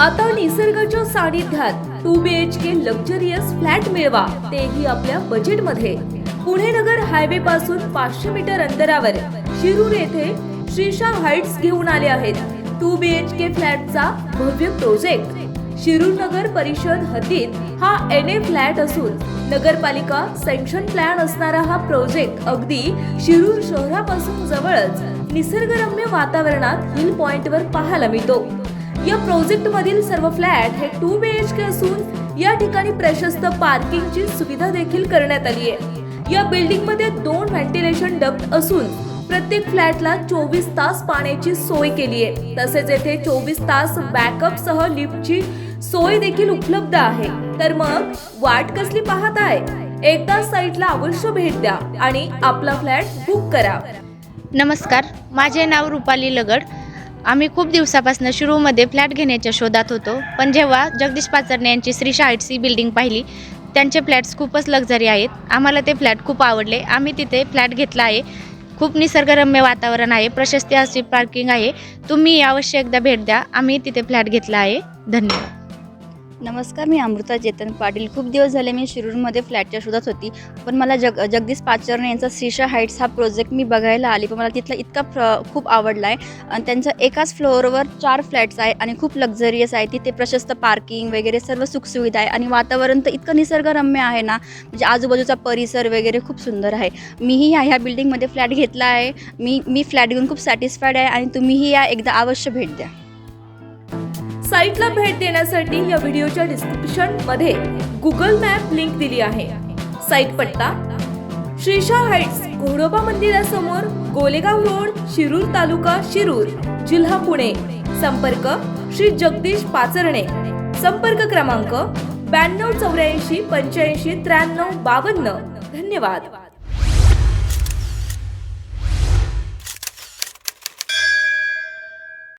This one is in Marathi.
आता निसर्गाच्या सानिध्यात two B H K luxurious flat मिळवा तेही आपल्या बजेटमध्ये पुणे नगर हायवे पासून पाचशे मीटर अंतरावर शिरूर येथे श्रीशा हाइट्स घेऊन आले आहेत. टू बी एच के फ्लॅटचा भव्य प्रोजेक्ट शिरूर नगर परिषद हद्दीत हा एन ए फ्लॅट असून नगरपालिका सेंक्शन प्लॅन असणारा हा प्रोजेक्ट अगदी शिरूर शहरापासून जवळच निसर्गरम्य वातावरणात हिल पॉइंटवर पाहायला मिळतो. या प्रोजेक्ट मधील सर्व फ्लॅट हे टू बी एच के असून या ठिकाणी प्रशस्त पार्किंगची सुविधा देखील करण्यात आली आहे. या बिल्डिंगमध्ये दोन व्हेंटिलेशन डक्ट असून प्रत्येक फ्लॅटला चोवीस तास पाण्याची सोय केली आहे. तसेच येथे चोवीस तास बॅकअप सह लिफ्टची सोय देखील उपलब्ध आहे. तर मग वाट कसली पाहत आहे? एकदा साईटला अवश्य भेट द्या आणि आपला फ्लॅट बुक करा. नमस्कार. माझे नाव रुपाली लगड. आम्ही खूप दिवसापासून शिरूमध्ये फ्लॅट घेण्याच्या शोधात होतो पण जेव्हा जगदीश पाचरणे यांची श्री शाळेची बिल्डिंग पाहिली त्यांचे फ्लॅट्स खूपच लक्झरी आहेत. आम्हाला ते फ्लॅट खूप आवडले. आम्ही तिथे फ्लॅट घेतला आहे. खूप निसर्गरम्य वातावरण आहे. प्रशस्ती अशी पार्किंग आहे. तुम्ही अवश्य एकदा भेट द्या. आम्ही तिथे फ्लॅट घेतला आहे. धन्यवाद. नमस्कार मी अमृता चेतन पाटील. खूप दिवस झाले मी शिरूरमध्ये फ्लॅटच्या शोधात होती. पण मला जग जगदीश पाचरणे यांचा श्रीशा हाईट्स हा प्रोजेक्ट मी बघायला आली. पण मला तिथला इतका प्र खूप आवडला आहे आणि त्यांचा एकाच फ्लोअरवर चार फ्लॅट्स आहे आणि खूप लक्झरियस आहे. तिथे प्रशस्त पार्किंग वगैरे सर्व सुखसुविधा आहे. आणि वातावरण तर इतकं निसर्गरम्य आहे ना म्हणजे आजूबाजूचा परिसर वगैरे खूप सुंदर आहे. मीही ह्या ह्या बिल्डिंगमध्ये फ्लॅट घेतला आहे. मी मी फ्लॅट घेऊन खूप सॅटिस्फाईड आहे. आणि तुम्हीही या एकदा अवश्य भेट द्या. साईटला भेट देण्यासाठी या व्हिडिओच्या डिस्क्रिप्शनमध्ये गुगल मॅप लिंक दिली आहे. साईट पत्ता श्रीशा हाइट्स घोडोबा मंदिरासमोर गोलेगाव रोड शिरूर तालुका शिरूर जिल्हा पुणे. संपर्क श्री जगदीश पाचरणे. संपर्क क्रमांक ब्याण्णव चौऱ्याऐंशी पंच्याऐंशी त्र्याण्णव बावन्न. धन्यवाद.